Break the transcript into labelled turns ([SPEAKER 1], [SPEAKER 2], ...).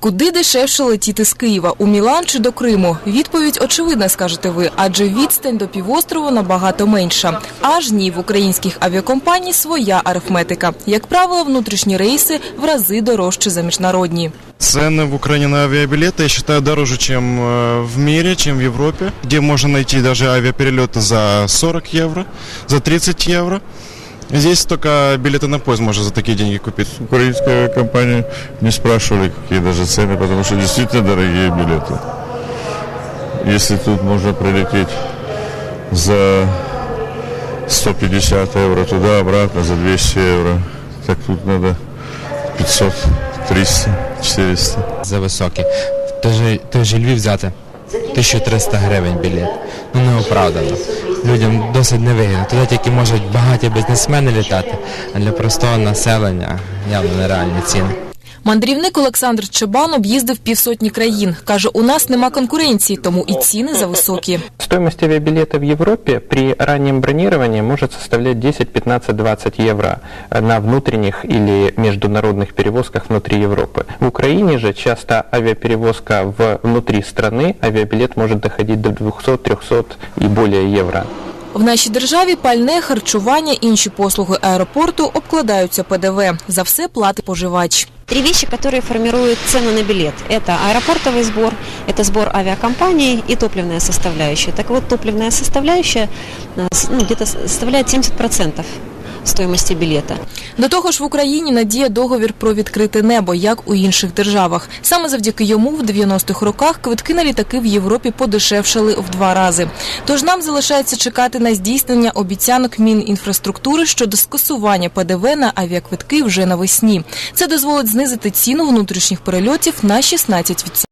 [SPEAKER 1] Куди дешевше летіти з Києва у Мілан чи до Криму? Відповідь очевидна, скажете ви, адже відстань до півострову набагато менша. Аж ні, в українських авіакомпаній своя арифметика. Як правило, внутрішні рейси в рази дорожче за міжнародні.
[SPEAKER 2] Цены в Украине на авиабилеты я считаю дороже, чем э, в мире, чем в Европе, где можно найти даже авиаперелеты за 40 евро, за 30 евро. Здесь только билеты на поезд можно за такие деньги купить.
[SPEAKER 3] Украинская компания не спрашивали, какие даже цены, потому что действительно дорогие билеты. Если тут можно прилететь за 150 евро туда-обратно, за 200 евро, так тут надо 500, 300, 400.
[SPEAKER 4] за високі. Той же, той же Львів взяти 1300 гривень білет. Ну неоправдано. Людям досить невигідно. Туди тільки можуть багаті бізнесмени літати, а для простого населення явно нереальні ціни.
[SPEAKER 1] Мандрівник Олександр Чебан об'їздив півсотні країн. Каже, у нас нема конкуренції, тому і ціни зависокі.
[SPEAKER 5] Стоимость авиабилета в Европе при раннем бронировании может составлять 10, 15, 20 евро на внутренних или международных перевозках внутри Европы. В Украине же часто авиаперевозка в внутри страны, авиабилет может доходить до 200, 300 и более евро.
[SPEAKER 1] В нашій державі пальне, харчування, інші послуги аеропорту обкладаються ПДВ. За все платить споживач.
[SPEAKER 6] Три вещи, которые формируют цену на билет. Это аэропортовый сбор, это сбор авиакомпании и топливная составляющая. Так вот, топливная составляющая э, с- ну, где-то составляет 70% стоимости билета.
[SPEAKER 1] До того ж, в Україні надіє договір про відкрите небо, як у інших державах. Саме завдяки йому в 90-х роках квитки на літаки в Європі подешевшали в два рази. Тож нам залишається чекати на здійснення обіцянок Мінінфраструктури щодо скасування ПДВ на авіаквитки вже навесні. Це дозволить знизити ціну внутрішніх перельотів на 16%.